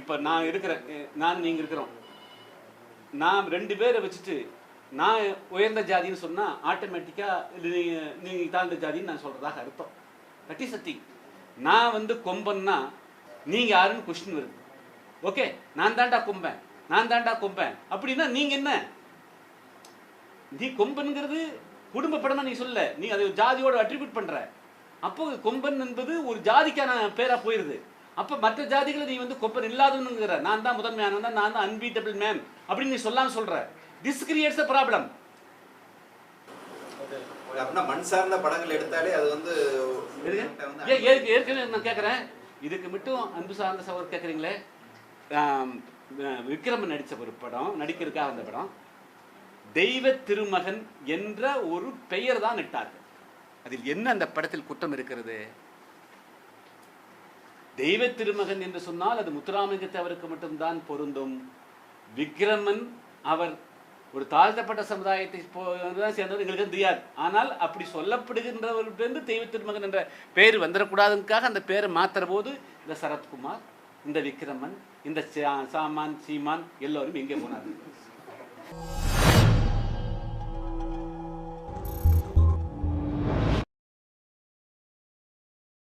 இப்போ நான் இருக்கிறேன் நான் நீங்கள் இருக்கிறோம். நான் ரெண்டு பேரை வச்சுட்டு நான் உயர்ந்த ஜாதின்னு சொன்னால் ஆட்டோமேட்டிக்காக நீங்கள் நீங்கள் தாழ்ந்த ஜாதின்னு நான் சொல்கிறதாக அர்த்தம். தட் இஸ் திங் நான் வந்து கொம்பன்னா நீங்கள் யாருன்னு கொஸ்டின் வருது. ஓகே நான் தாண்டா கொம்பேன். நான் தாண்டா கொம்பேன். அப்படின்னா நீங்கள் என்ன? நீ கொம்பன்கிறது குடும்ப படமா நீ சொல்ல. நீ அதை ஜாதியோட அட்ரிபியூட் பண்ணுற அப்போ கொம்பன் என்பது ஒரு ஜாதிக்கான பேராக போயிடுது அப்ப மற்ற ஜாதிகளை நீ வந்து கொம்பன் இல்லாதவனுங்கிற. நான் தான் முதன்மையானவன் நான் தான் அன்பீட்டபிள் மேன் அப்படின்னு நீ சொல்லாம சொல்ற. திஸ் கிரியேட்ஸ் அ ப்ராப்ளம் அப்படின்னா மண் சார்ந்த படங்கள் எடுத்தாலே அது வந்து ஏற்கனவே நான் கேட்குறேன் இதுக்கு மட்டும் அன்பு சார்ந்த சவர் கேட்குறீங்களே விக்ரமன் நடித்த ஒரு படம் நடிக்கிறதுக்காக அந்த படம். தெய்வ திருமகன் என்ற ஒரு பெயர் தான் இட்டார்கள் அதில் என்ன அந்த படத்தில் குற்றம் இருக்கிறது? தெய்வ திருமகன் என்று சொன்னால் அது முத்துராமலிங்கத்தை அவருக்கு மட்டும்தான் பொருந்தும். விக்ரமன் அவர் ஒரு தாழ்த்தப்பட்ட சமுதாயத்தை தான் சேர்ந்தவர் எங்களுக்கு தெரியாது ஆனால் அப்படி சொல்லப்படுகின்றவர்களிருந்து தெய்வ திருமகன் என்ற பெயர் வந்துடக்கூடாதுக்காக அந்த பேரை மாற்றுற போது இந்த சரத்குமார் இந்த விக்ரமன் இந்த சா- சாமான் சீமான் எல்லோரும் எங்கே போனார்கள்.